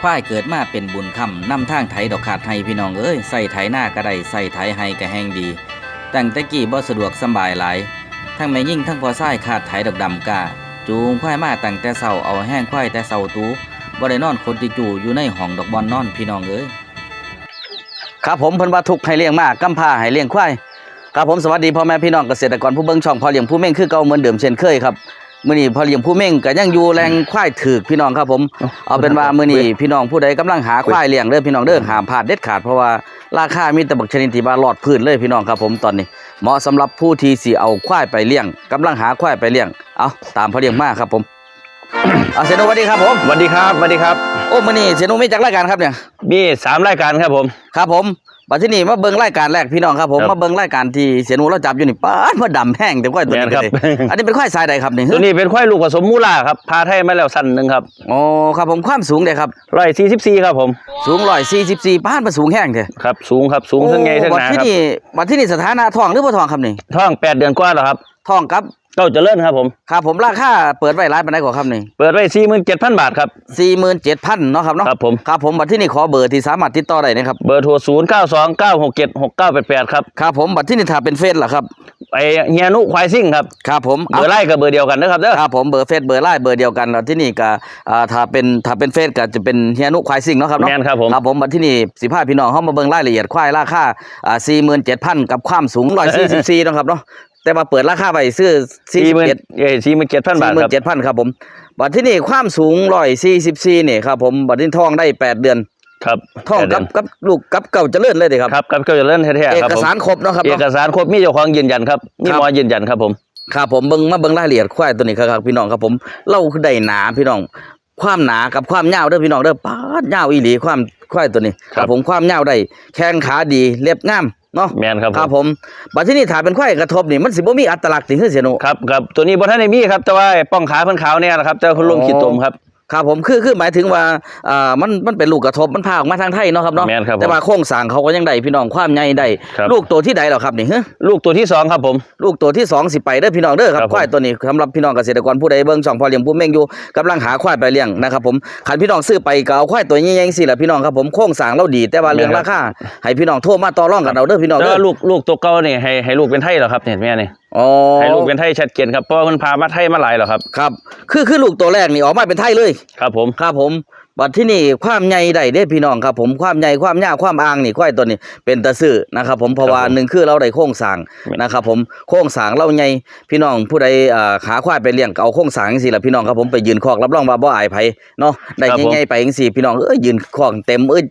ควายเกิดมาเป็นบุญคำนำทางไถดอกขาดไห้พี่น้องเอ้ยใส่ไถหน้าก็ได้ใส่ไถไห้ก็แห้งดีตั้งแต่กี้บ่สะดวกสบายหลาย ทั้งแม่ยิ่งทั้งพอไส้ขาดไถดอกดำกาจูงควายมาตั้งแต่เช้าเอาแห้งควายแต่เช้าตูบ่ได้นอนคนติจูอยู่ในห้องดอกบอลนอนพี่น้องเอ้ยครับผมเพิ่นว่าทุกให้เลี้ยงมากกำพาให้เลี้ยงควายครับผมสวัสดีพ่อแม่พี่น้องเกษตรกรผู้เบิ่งช่องพอเลี้ยงผู้เม่งคือเก่าเหมือนเดิมเช่นเคยครับ มื้อนี้พ่อเลี้ยงผู้เม่งก็ยังอยู่แรงควายถึกพี่น้องครับผม เอาเป็นว่ามื้อนี้พี่น้องผู้ใดกำลังหาควายเลี้ยงเด้อพี่น้องเด้อห้ามพลาดเด็ดขาดเพราะว่าราคามีแต่บักชนิดที่ว่าหลอดพื้นเลยพี่น้องครับผมตอนนี้ เหมาะสำหรับผู้ที่สิเอาควายไปเลี้ยงกำลังหาควายไปเลี้ยงเอาตามพ่อเลี้ยงมาครับผมเอาเสยหนุสวัสดีครับผมสวัสดีครับสวัสดีครับ โอ้มื้อนี้เสยหนุมีจักรายการครับเนี่ยมีสามรายการครับผม ครับผม บัดที่นี่มาเบิ่งรายการแรกพี่น้องครับผมครับ มาเบิ่งรายการที่เสยหนุเราจับอยู่นี่ป้าดมาดำแห้งแต่ควายตัวนี้แม่นครับ เลยอันนี้เป็นควายสายใดครับนี่ตัวนี้เป็นควายลูกผสมมูล่าครับ พาไทยมาแล้วสั้นหนึ่งครับโอ้ครับผมความสูงเด้ครับ ร้อยสี่สิบสี่ครับผม สูง144ป้านมาสูงแห้งเด้ครับ สูงครับ สูงทั้งไงทั้งบัดหนาที่ครับ นี่บัดที่นี่สถานะท้องหรือบ่ท้องครับนี่ ท้องแปดเดือนกว่าแล้วครับท้องครับเก้าเจริญครับผมครับผมราคาเปิดไว้หลายปานใดกว่าครับนี่เปิดไว้สี่หมื่นเจ็ดพันบาทครับ47,000เนาะครับเนาะครับผมครับผมบัดที่นี่ขอเบอร์ที่สามารถติดต่อได้นะครับเบอร์โทรศูนย์เก้าสองเก้าหกเจ็ดหกเก้าแปดแปดครับครับผมบัตรที่นี่ถ้าเป็นเฟซเหรอครับไอเฮียนุควายซิ่งครับครับผมเบอร์ไล่กับเบอร์เดียวกันนะครับเด้อครับผมเบอร์เฟซเบอร์ไลน์เบอร์เดียวกันแล้วที่นี่ก็อ่าถ้าเป็นถ้าเป็นเฟซก็จะเป็นเฮียนุควายซิ่งเนาะครับเนาะแม่นครับผมครับผมบัตรที่นี่สิบห้าพี่น้องเข้ามาเบิ่งรายละเอียดควายราคาอ่าสี่หมื่นเจ็ดพันกับความสูงร้อยสี่สิบสี่นาะครับเนาะ แต่ว่าเปิดราคาไปซื้อสี่สี่สิหบมื่นเจ็ดเอ้สี่หมื่นเจ็ดพันบาทสี่หมื่ครับนเจ็ดพันครับผมบัตรที่นี่ความสูงร้อยสี่สิบสี่เนี่ยครับผมบัตรที่ท้องได้แปดเดือนครับท้องแปดเดืกัอบนกับลูกกับเก่าเจริญเลยเด้ครับครับกับเก้าเจริญแท้เอๆครับกผมสารครบเนาะครับเอเนาะกสารครบมีเจ้าของยืนยันครับมีครับหมอยืนยันครับผมครับผมเบิ่งมาเบิ่งรายละเอียดควายตัวนี้ครับพี่น้องครับผมเล่าคือได้หนาพี่น้อง ความหนากับความยาวเด้อพี่น้องเด้อป๊าดยาวอีหลีความควายตัวนี้ครับผมความยาวได้แข้งขาดีเล็บงาม เนาะแมนครับครับผมผมบัดที่นี่ถ้าเป็นควายกระทบนี่มันสิบ่มีอัตลักษณ์ถึงคือเสียหนูครับครับตัวนี้บนท่านในมีครับแต่ว่าไอ้ป้องขาเพิ่นขาวเนี่ยแหละครับแต่ว่าคุณลุงอ๋อขีดตมครับ ครับผมคือคือหมายถึงว่าอ่ามันมันเป็นลูกกระทบมันพาออกมาทางไทยเนาะครับเนาะแม่นครับผมแต่ว่าโครงสร้างเขาก็ยังได้พี่น้องความใหญ่ได้ครับ ลูกตัวที่ใดเหรอครับนี่ฮะลูกตัวที่สองครับผม ลูกตัวที่สองสิไปเด้อพี่น้องเด้อครับครับผม ควายตัวนี้สำหรับพี่น้องเกษตรกรผู้ใดเบิ่งช่องพ่อเลี้ยงผู้เม่งอยู่กำลังหาควายไปเลี้ยงนะครับผมคันพี่น้องซื้อไปก็เอาควายตัวใหญ่ๆสิล่ะพี่น้องครับผมโครงสร้างเราดีแต่ว่าเรื่องราคาให้พี่น้องโทรมาต่อรองกันเอาเด้อพี่น้องแล้วเด้อ ลูกลูกตัวเก่านี่ให้ให้ลูกเป็นไทยเหรอครับเนี่ยแม่นี่ อ๋อให้ลูกเป็นไทยชัดเจนครับเพราะว่าเพิ่นพามาไทยมาหลายแล้วครับ ครับ คือคือลูกตัวแรกนี่ออกมาเป็นไทยเลย ครับผม ครับผม บัดที่นี่ความใหญ่ได้เด้พี่น้องครับผมความใหญ่ความยาวความอ่างนี่ควายตัวนี้เป็นตะซื่อนะครับผมเพราะว่าหนึ่งคือเราได้โครงสร้างนะครับผมโครงสร้างเราใหญ่พี่น้องผู้ใดอ่าขาควายไปเลี้ยงก็เอาโครงสร้างจังซี่ล่ะพี่น้องครับผมไปยืนคอกรับรองว่าบ่อายไผเนาะได้ใหญ่ๆไปจังซี่พี่น้องเอ้ยยืนคอกเต็มเอ้ย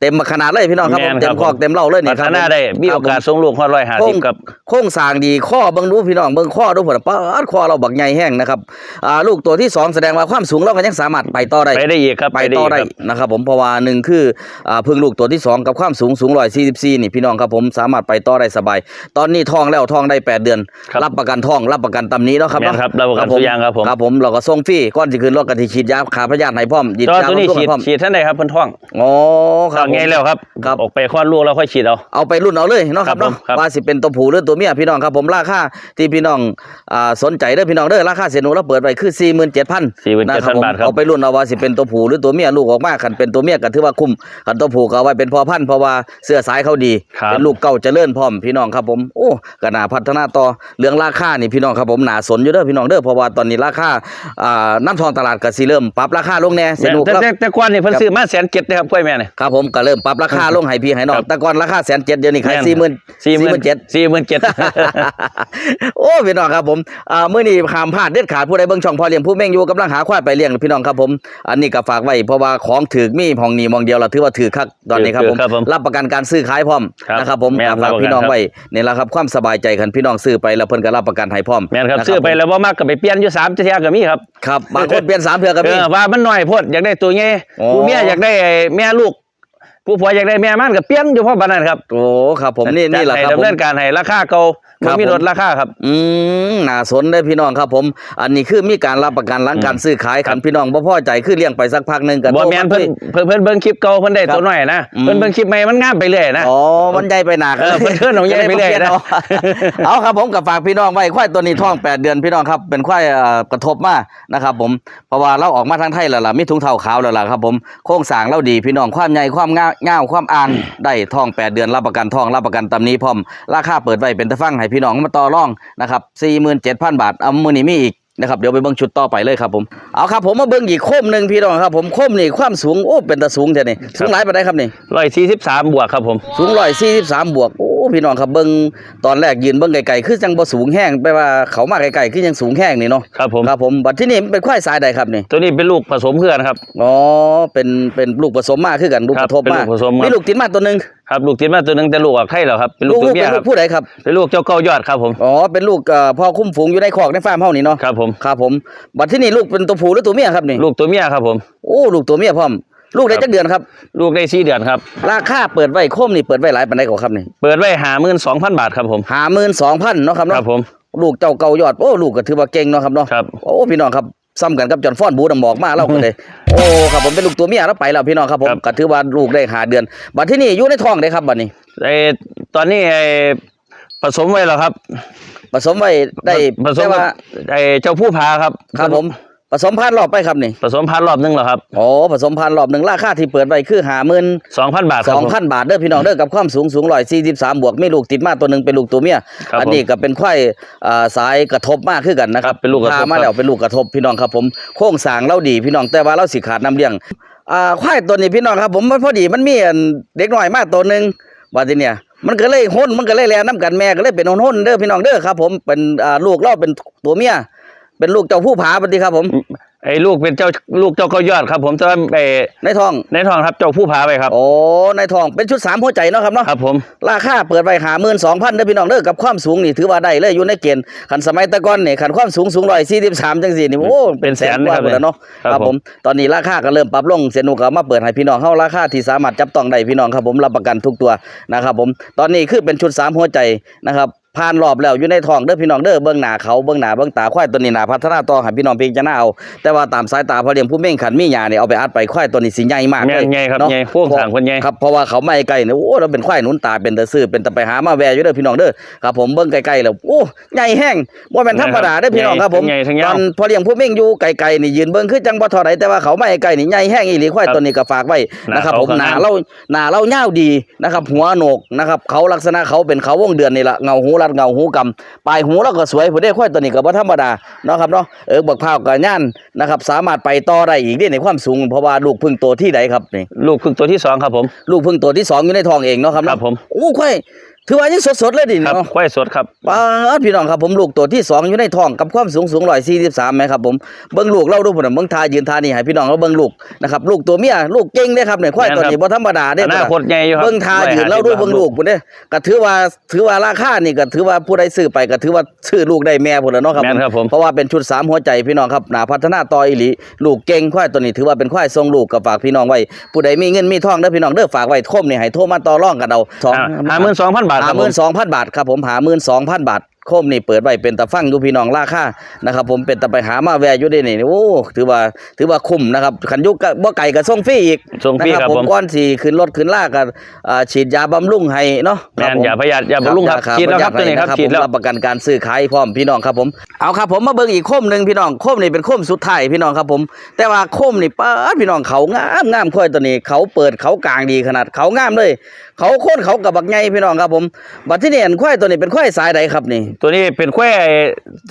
เต็มขนาดเลยพี่น้องครับผมเต็มคอกเต็มเล่าเลยพันี่ฒครับนาได้มีโอกาสส่งลูกฮอดร้อยห้าโครสิงบครับโครงสร้างดีข้อเบิ่งดูพี่น้องเบิ่งข้อดูพุ่นน่ะป๊าดข้อเราบักใหญ่แห้งนะครับอ่าลูกตัวที่สองแสดงว่าความสูงเราก็ยังสามารถไปต่อได้ไปได้อีกครับไปต่อได้กครับนะครับผมเพราะว่าหนึ่งคืออ่าเพึ่งลูกตัวที่สองกับความสูงสูงร้อยสี่สิบสี่นี่พี่น้องครับผมสามารถไปต่อได้สบาย ตอนนี้ท้องแล้วท้องได้แปดเดือนครับรับประกันท้องรับประกันตำหนี้เนาะครับแม่นครับรับประกันผมทุกอย่างครับผมครับผมเราก็ส่งฟรีก้อนสิคืนรถกันที่ฉีดยาขาพยาธิให้พร้อมฉีดแต่ว่ายาตัวนี้บำรุงฉีให้ดพร้อมฉีดท่านใดครับเพิ่นท้องอ๋อคท้รัอบงไงผมแล้วครับครับออกไปคลอดลูกแล้วค่อยฉีดเอาเอาไปรุ่นเอาเลยเนาะครับครับผมเนาะครับว่าสิเป็นตัวผู้หรือตัวเมียพี่น้องครับผมราคาที่พี่น้องอ่าสนใจเด้อพี่น้องเด้อราคาเสียหนูเราเปิดไปคือสี่หมื่นเจ็ดพัน47,000บาทครับเอาไปรุ่นเอาว่าสิเป็นตัวผู้หรือตัวเมียลูกออกมาคันเป็นตัวเมียก็ถือว่าคุ้มคันตัวผู้ก็เอาไว้เป็นพ่อพันธุ์เพราะว่าเสื้อสายเขาดีครับ เป็นลูกเก่าเจริญพร้อมพี่น้องครับผมโอ้ก็น่าพัฒนาต่อเรื่องราคานี่พี่น้องครับผมน่าสนอยู่เด้อพี่น้องเด้อเพราะว่าตอนนี้ราคาอ่าน้ำทองตลาดก็สิเริ่มปรับราคาลงแน่เสียหนูแต่ครับ แต่แต่ก่อนนี่เพิ่นซื้อมาแสนเจ็ดนะครับกล้วยแม่นี่ครับผมก็เริ่มปรับราคาลงให้พี่ให้น้องครับ แต่ก่อนราคาแสนเจ็ดเดี๋ยวนี้ขายแม่นสี่หมื่นสี่หมื่นเจ็ด สี่หมื่นเจ็ด โอ้พี่น้องครับผมอ่ามื้อนี้ห้ามพลาดเด็ดขาดผู้ใดเบิ่งช่องพ่อเลี้ยงผู้แม่งอยู่กำลังหาควายไปเลี้ยงพี่น้องครับผม อันนี้ก็ฝากไว้เพราะว่าของถือมีห้องนี้มองเดียวล่ะถือว่าถือคักตอนนี้ครับผมถือครับผมรับประกันการซื้อขายพร้อมครับนะครับผมแม่นอ่าฝากรับประกันพี่น้องครับไว้นี่แหละครับความสบายใจคันพี่น้องซื้อไปแล้วเพิ่นก็รับประกันให้พร้อมแม่นครับนะซื้อไปผมแล้วบ่มากก็ไปเปลี่ยนอยู่สามเที่ยก็มีครับครับบางคนเปลี่ยนสามเทื่อก็เอมีอว่ามันน้อยโพดอยากได้ตัวใหญ่อ๋อผู้เมียอยากได้ไอ้แม่ลูก ผู้ผัวอยากได้แม่มันก็เปลี่ยนอยู่เพราะบัดนั้นครับโอ้ครับผมนี่นี่แหละจัดครับดำผมเนินการให้ราคาเก่าครับบ่มีผมลดราคาครับ อืมน่าสนได้อพี่น้องครับผม อันนี้คือมีการรับประกันหลังการซื้อขายขันพี่น้องบ่พอใจคือเลี้ยงไปสักพักหนึงก็บ่โทรแม่นมาเพิ่นคุยเพิ่นเพิ่นเบิ่งคลิปเก่าเพิ่นได้ครับตัวน้อยนะอืมเพิ่นเบิ่งคลิปใหม่มันงามไปเรื่อยนะอ๋อมันใหญ่ไปหนักเออเพิ่นเพิ่นเอาใหญ่ไปเรื่อยนะเอาเอาครับผมกับฝากพี่น้องไว้ควายตัวนี้ท้อง 8 เดือนพี่น้องครับเป็นควายเอ่อกระทบมานะครับผมเพราะว่าเราออกมาทางไทยแล้วล่ะมีถุงเท้าขาวแล้วล่ะครับผมโครงสร้างเราดีพี่น้องความใหญ่ความง่าง่าวความอ่างได้ท้อง8เดือนรับประกันท้องรับประกันตำนี้พร้อม ราคาเปิดไว้เป็นตะฟังให้พี่น้องมาต่อรองนะครับ47,000บาทเอามือนี้มีอีกนะครับเดี๋ยวไปเบิ่งชุดต่อไปเลยครับผมเอาครับผมมาเบิ่งอีกโคมหนึ่งพี่น้องครับผมโคมนี่ความสูงโอ้เป็นตะสูงแท้นี่สูงหลายปานใดครับนี่143บวกครับผม สูงร้อยสี่สิบสามบวกโอ้ พี่น้องครับเบิ้งตอนแรกยืนเบิ้งไกลๆคือจังบ่สูงแห้งแปลว่าเขามาไกลๆคือยังสูงแห้งนี่เนาะครับผมครับผมบัดที่นี่มันเป็นควายสายใดครับนี่ตัวนี้เป็นลูกผสมเพื่อนครับอ๋อเป็นเป็นลูกผสมมาคือกันลูกครักบระทบมาเป็นลูกผสมมามีลูกติดมาตัวหนึงครับลูกติดมาตัวหนึงแต่ลูกออกไข่แล้วครับเป็นลูลูกกตัวลูกเมียเป็นคลูรับกผู้ใดครับเป็นลูกเจ้าเก้ายอดครับผมอ๋อเป็นลูกเอ่อพ่อคุ้มฝูงอยู่ในคอกในฟาร์มเฮานี่เนาะครับผมครับผมบัดที่นี่ลูกเป็นตัวผู้หรือตัวเมียครับนี่ลูกตัวเมียครับผมโอ้ลูกตัวเมียพร้อม ลูกได้ครับจักเดือนครับ ลูกได้สี่เดือนครับ ราคาเปิดไว้โคมนี่เปิดไว้หลายปานใดกว่าครับนี่เปิดไว้หาหมื่นสองพันบาทครับผม52,000เนาะครับคเนาะรับผม ลูกเจ้าเก่ายอดโอ้ลูกก็ถือว่าเก่งเนาะครับเนาะครับ โอ้พี่น้องครับซ้ำกันกับจอห์นฟอนบูดำบอกมาเล่ากันเลยโอ้ครับผมเป็นลูกตัวเมียแล้วไปแล้วพี่น้องครับผมครับ ก็ถือว่าลูกได้หาเดือนบัดที่นี่อยู่ในท้องได้ครับบัดนี้ ไอตอนนี้ไอผสมไว้แล้วครับผสมไว้ได้ผสมแต่กับว่าไอเจ้าผู้พาครับครับผม ผสมพันธุ์รอบไปครับนี่ผสมพันธุ์รอบหนึงแล้วครับโอ้ผสมพันธุ์รอบหนึ่งราคาที่เปิดไว้คือหาหมื่นสองพันบาทคสรับองผม พันบาทเด้อพี่น้องเด้อกับความสูงสูงร้อยสี่สิบสามบวกมีลูกติดมาตัวหนึ่งเป็นลูกตัวเมียครับอันนี้ก็เป็นควายอ่าสายกระทบมากขึ้นกันนะคครัรับบเป็นลูกกระทบพามาแล้วเป็นลูกกระทบพี่น้องครับผมโค้งสร้างเราดีพี่น้องแต่ว่าเราสิขาดน้ำเลี้ยงอ่าควายตัวนี้พี่น้องครับผมมันพอดีมันมีอันเด็กน้อยมาตัวหนึ่งว่าทีเนี่ยมันก็เลยห้นมันก็เลยแลน้ำกันแม่ก็เลยเป็นห้นๆเด้อพี่น้องเด้อครับผมเป็นอ่าลูกเราเป็นตัวเมีย เป็นลูกเจ้าผู้ผาปฏิครับผม ไอ้ลูกเป็นเจ้าลูกเจ้าเก้ายอดครับ ผมแต่ว่าไอในท้อง ในท้องครับเจ้าผู้พาไปครับ โอ้ในท้องเป็นชุดสามหัวใจเนาะครับเนาะครับผมราคาเปิดไว้หาหมื่นสองพันเด้อพี่น้องเด้อกับความสูงนี่ถือว่าได้เลยอยู่ในเกณฑ์ขันสมัยแตะก้อนนี่ขันความสูงสูงร้อยสี่สิบสามจังสี่นี่โอ้เป็นแสนกว่าหมดแล้วเนาะครับครับผมตอนนี้ราคาก็เริ่มปรับลงเซนุก็มาเปิดให้พี่น้องเฮาราคาที่สามารถจับต้องได้พี่น้องครับผมรับประกันทุกตัวนะครับผมตอนนี้คือเป็นชุดสามหัวใจนะครับ ผ่านรอบแล้วอยู่ในท้องเด้อพี่น้องเด้อเบื้องหน้าเขาเบื้องหน้าเบื้องตาควายตัวนี้น่าพัฒนาต่อให้พี่น้องพิจารณาเอาแต่ว่าตามสายตาพอเลี้ยงผู้เม่งขันมีหยาเนี่ยเอาไปอัดไปควายตัวนี้สิใหญ่มากเลยใหญ่ครับเนาะใหญ่พวกสร้างคนใหญ่ครับเพราะว่าเขาไม่ไกลเนี่ยโอ้เราเป็นควายหนุนตาเป็นตะซื่อเป็นตะไปหามาแวอยู่เด้อพี่น้องเด้อครับผมเบิ่งไกลๆแล้วโอ้ใหญ่แห้งบ่แม่นธรรมดาเด้อพี่น้องครับผมใหญ่ทั้งตยาวอนพอเลี้ยงผู้เม่งอยู่ไกลๆนี่ยืนเบิ่งคือจังบ่เท่าไหร่แต่ว่าเขาไม่ไกลนี่ใหญ่แห้งอีหลีควายครับตัวนี้ก็ฝากไว้หน้านะครับเขาผมข้างหน้าหน้าเราหน้าเรายาวดีนะครับหัวโหนกนะครับเขาลักษณะเขาเป็นเขาวงเดือนนี่ล่ะเงาหูรัดเงาหูกำปลายหูแล้วก็สวยผู้ได้ค่อยตัวนี้ก็บ่ธรรมดาเนาะครับเนาะเออบักพร้าวก็ย่านนะครับ สามารถไปต่อได้อีกได้ในความสูง เพราะว่าลูกพึ่งตัวที่ใดครับนี่ลูกพึ่งตัวที่สองครับผม ลูกพึ่งตัวที่สองอยู่ในท้องเองเนาะครับครับผมโอ้ค่อย ถือว่ายังสดๆเลยดิครับเนาะควายสดครับป้าดพี่น้องครับผมลูกตัวที่สองอยู่ในท้องกับความสูงสูงร้อยสี่สิบสามไหมครับผมเบิ้งลูกเล่าดูผมนะเบิ้งทายืนทานี่ให้พี่น้องเราเบิ้งลูกนะครับลูกตัวเมียลูกเก่งเด้ครับเนี่ยควายตัวนี้บ่ธรรมดาเด้อนาคตใหญ่อยู่ครับเบิ้งทายืนเล่าดูเบิ้งลูกพุ่นเด้ก็ถือว่าถือว่าราคานี่ก็ถือว่าผู้ใดซื้อไปก็ถือว่าซื้อลูกได้แม่พุ่นแล้วเนาะครับแม่นครับผม เพราะว่าเป็นชุดสามหัวใจพี่น้องครับหนาพัฒนาต่ออีหลีลูกเก่งควายตัวนี้ถือว่าเป็นควายทรงลูกก็ฝากพี่น้องไว้ผู้ใดมีเงินมีทองเด้อพี่น้องเด้อฝากไว้โคมนี่ให้โทรมาต่อรองกันเอาสอง ห้าหมื่นสองพันบาทคหารับหผมื่มนสองพันบาทครับผมหาหมื่นสองพันบาทโคมนี่เปิดไว้เป็นตะฟังอยู่พี่น้องราคานะครับผมเป็นตะไปหามาแวร์อยู่ได้นี่โอ้ถือว่าถือว่าคุ้มนะครับขันยุกก็บ่ไก่กับส่งฟรีอีกส่งฟรีนะครับผม ก้อนสี่ขึ้นรถขึ้นลากกันอ่าฉีดยาบำรุงให้เนาะแม่นผมอย่าพยาธิอย่าบำรุงครับยาฉีดแล้วครับยาตัวนี้ครับให้ฉีดแล้วผมรับประกันการซื้อขายพร้อมพี่น้องครับผมเอาครับผมมาเบิ่งอีกโคมหนึ่งพี่น้องโคมนี่เป็นโคมสุดท้ายพี่น้องครับผม แต่ว่าโคมนี่ป้าดพี่น้องเขางามงามค่อยตัวนี้ เขาเปิดเขากลางดีขนาดเขางามเลยเขาโค่นเขากับบักไงพี่น้องครับผม บัดที่นี่อันควายตัวนี้เป็นควายสายใดครับนี่ ตัวนี้เป็นควาย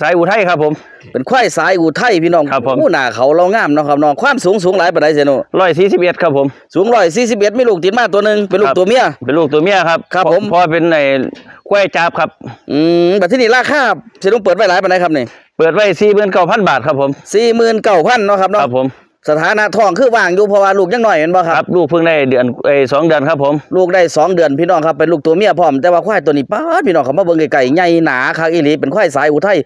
สายอุทัยครับผม เป็นควายสายอุทัยพี่น้องครับผมโอ้หน้าเขาเรางามเนาะครับน้องความสูงสูงหลายปานใดเสียหนูร้อยสี่สิบเอ็ดครับผม สูงร้อยสี่สิบเอ็ดมีลูกติดมาตัวหนึ่งเป็นลูกครับตัวเมีย เป็นลูกตัวเมียครับ ครับผมเพราะเป็นในควายจับครับ อืมบัดที่นี่ราคาเสียหนูเปิดไว้หลายปานใดครับนี่ เปิดไว้สี่หมื่นเก้าพันบาทครับผมสี่หมื่นเก้าพันเนาะครับคเนาะรับผม สถานะท้องคือว่างอยู่เพราะว่าลูกยังน้อยเห็นบ่คครัรับบลูกเพิ่งได้เดือนเอ้ยสองเดือนครับผมลูกได้สองเดือนพี่น้องครับเป็นลูกตัวเมียพร้อมแต่ว่าควายตัวนี้ป้าดพี่น้องเขามาเบิ่งไกลๆใหญ่หนาคักอีหลีเป็นควายสายอุทัย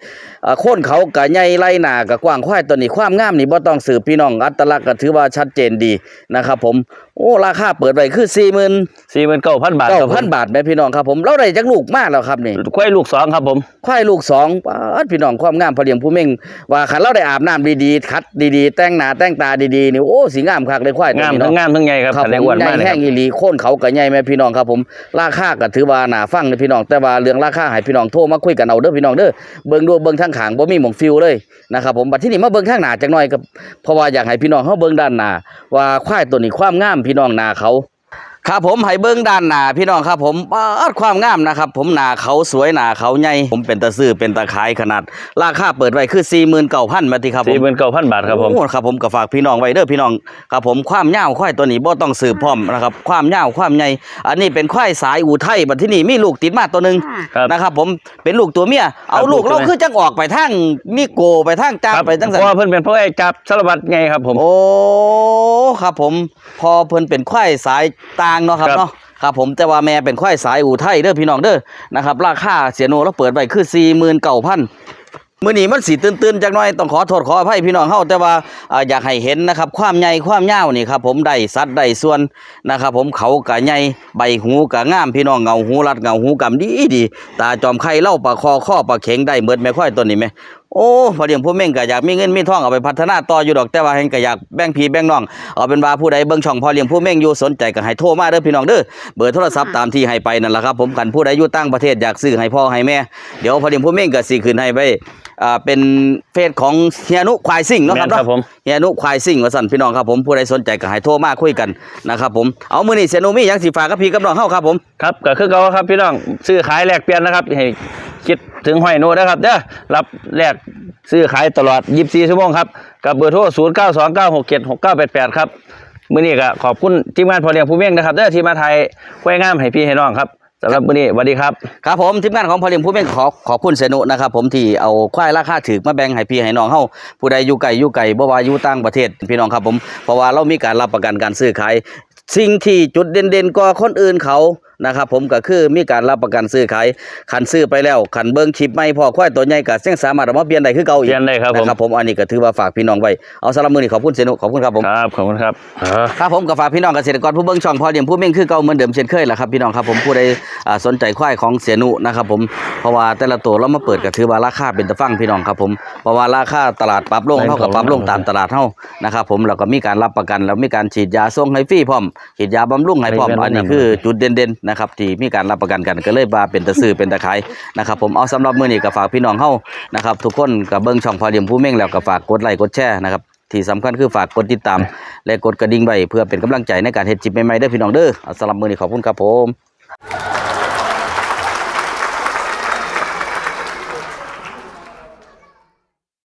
อ่าโค่นเขากะใหญ่ไล่หน้ากะกว้างควายตัวนี้ความงามนี่บ่ต้องสืบพี่น้องอัตลักษณ์ก็ถือว่าชัดเจนดีนะครับผมโอ้ราคาเปิดไว้คือ40,000สี่หมื่นเก้าพันบาทครับผม9,000บาทแม่พี่น้องครับผมเราได้จากลูกมาแล้วครับนี่ ควายลูกสองครับผม ควายลูกสองป้าดพี่น้องความงามพอเลี้ยงผู้เม่งว่าคันเราได้อาบน้ำดีๆคัดดีๆ แต่งหน้าแต่งตาดีๆนี่โอ้สิงามคักเลยควายตัวงามนี้ทั้งเนาะงามทั้งไงครับครับทะเลผมอ้วนใหญ่มากเลยคแห้รับงอีหลีโค่นเขาก็ใหญ่แม่พี่น้องครับผมราคาก็ถือว่าน่าฟังเลยพี่น้องแต่ว่าเรื่องราคาให้พี่น้องโทรมาคุยกันเอาเด้อพี่น้องเด้อเบิ่งดูเบิ่งทางข้างบ่มีหม่องฟิวเลยนะครับผมบัดที่นี่มาเบิ่งทางหน้าจักหน่อยก็เพราะว่าอยากให้พี่น้องเฮาเบิ่งด้านหน้าว่าควายตัวนี้ความงามพี่น้องหน้าเขา ครับผมให้เบิ้งด้านหน้าพี่น้องครับผมปาดความงามนะครับ ผมหน้าเขาสวยหน้าเขาใหญ่ผมเป็นตะซื้อเป็นตะขายขนาด ราคาเปิดไว้คือ 49,000มาติครับผมสี่หมื่นเก้าพันบาทครับผมโอ้ครับผมก็ฝากพี่น้องไว้เด้อพี่น้องครับผมความยาวควายตัวนี้บ่ต้องสืบพร้อมนะครับความยาวความใหญ่อันนี้เป็นควายสายอูไทยบัดที่นี่มีลูกติดมาตัวหนึงครับนะครับ ผมเป็นลูกตัวเมียเอาลูกลูกตัวเราเมียคือจังออกไปทางนิโกไปทางจ้าครับไปจังเพสันราะว่าเพิ่นเป็นพ่อไอ้จับสารวัตรไงครับผม โอ้ ครับผม พอเพิ่นเป็นควายสายต่างเนาะครับครับเนาะครับผมแต่ว่าแม่เป็นควายสายอูไทยเด้อพี่น้องเด้อนะครับ ราคาเสียโนเราเปิดไว้คือ49,000มื่อนี้มันสีตื่นๆจักหน่อยต้องขอโทษขออภัยพี่น้องเฮาแต่ว่าอ่าอยากให้เห็นนะครับ ความใหญ่ความยาวนี่ครับผมได้สัดได้ส่วนนะครับ ผมเขากะใหญ่ใบหูกะงามพี่น้องเงาหูรัดเงาหูกำดีดีตาจอมไข่เล่าปลาคอข้อปลาเข็งได้เมิดแม่ค่อยตัวนี้ไหมโอ้พอเดียงผู้เม่งก็อยากมีเงินมีทองเอาไปพัฒนาต่ออยู่ดอกแต่ว่าเห็นก็อยากแบ่งพี่แบ่งน้องเอาเป็นว่าผู้ใดเบิ่งช่องพอเลี้ยงผู้เม่งอยู่สนใจก็ให้โทรมาเด้อพี่น้องเด้อเบอร์โทรศัพท์ตามที่ให้ไปนั่นแหละครับผมกันผู้ใดอยู่ตั้งประเทศอยากซื้อให้พ่อให้แม่เดี๋ยวพอเลี้ยงผู้เม่งก็สิคืนให้ไปอ่าเป็นเฟซของเฮียนุควายซิ่งเนาะครับแม่นครัเนาะบผม เฮียนุควายซิ่งว่าสั่นพี่น้องครับผมผู้ใดสนใจก็ให้โทรมาคุยกันนะครับผมเอามือนี่เซยโนมีหยังสิฝากกับพี่กับน้องเฮาครับผม ครับก็คือเขาครับพี่น้องซื้อขายแลกเปลี่ยนนะครับให้คิดถึงห้อยโนนะครับเด้อรับแลกซื้อขายตลอด 24 ชั่วโมงครับกับเบอร์โทร 0929676988 ครับมื้อนี้ก็ขอบคุณทีมงานพอเลี้ยงผู้เม่งนะครับเด้อที่มาไทยห้วยงามให้พี่ให้น้องครับ สำหรับมื้อนี้สวัสดีครับ ครับผมทีมงานของพอเลียงผู้เป็นขอขอบคุณเสนุนะครับ ผมที่เอาควายราคาถูกมาแบ่งให้พี่ให้น้องเฮาผู้ใดอยู่ไกลอยู่ไกลบ่ว่าอยู่ต่างประเทศพี่น้องครับผมเพราะว่าเรามีการรับประกันการซื้อขาย สิ่งที่จุดเด่นๆกว่าคนอื่นเขา นะครับผมก็คือมีการรับประกันซื้อขายคันซื้อไปแล้วคันเบิ่งคลิปไม่พอควายตัวใหญ่ก็ยังสามารถเอามาเปลี่ยนได้คือเก่าอีกเปลี่ยนได้ครับผม นะครับผมอันนี้ก็ถือว่าฝากพี่น้องไว้เอาสำหรับมื้อนี้ขอบคุณเซยโนุขอบคุณครับผม ครับ ขอบคุณครับ ครับผมก็ฝากพี่น้องเกษตรกรผู้เบิ่งช่องพอเลี้ยงผู้เม่งคือเก่าเหมือนเดิมเช่นเคยแหละครับพี่น้องครับผมผู้ใดอ่าสนใจควายของเสียนุนะครับผมเพราะว่าแต่ละตัวเรามาเปิดก็ถือว่าราคาเป็นตะฟังพี่น้องครับผมเพราะว่าราคาตลาดปรับลงไม่เท่ากับปรับลงครับตามตลาดเท่านะครับผมแล้วก็มีการรับประกันแล้วมีการฉีดยาส่งให้ฟรีพร้อมฉีดยาบำรุงให้พร้อมไม่เป็นไรอันนี้คือจุดเด่นๆนะครับที่มีการรับประกันกันก็เลยมาเป็นตะซื้อเป็นตะขายนะครับผมเอาสำหรับมื้อนี้ก็ฝากพี่น้องเฮานะครับทุกคนกับเบิ้งช่องพอเลียมผู้เม่งแล้วก็ฝากกดไลค์กดแชร์นะครับที่สำคัญคือฝากกดติดตาม และกดกระดิ่งไว้เพื่อเป็นกำลังใจในการเฮ็ดจิบใหม่ๆเด้อพี่น้องเด้อเอาสำหรับมื้อนี้ขอบคุณครับผม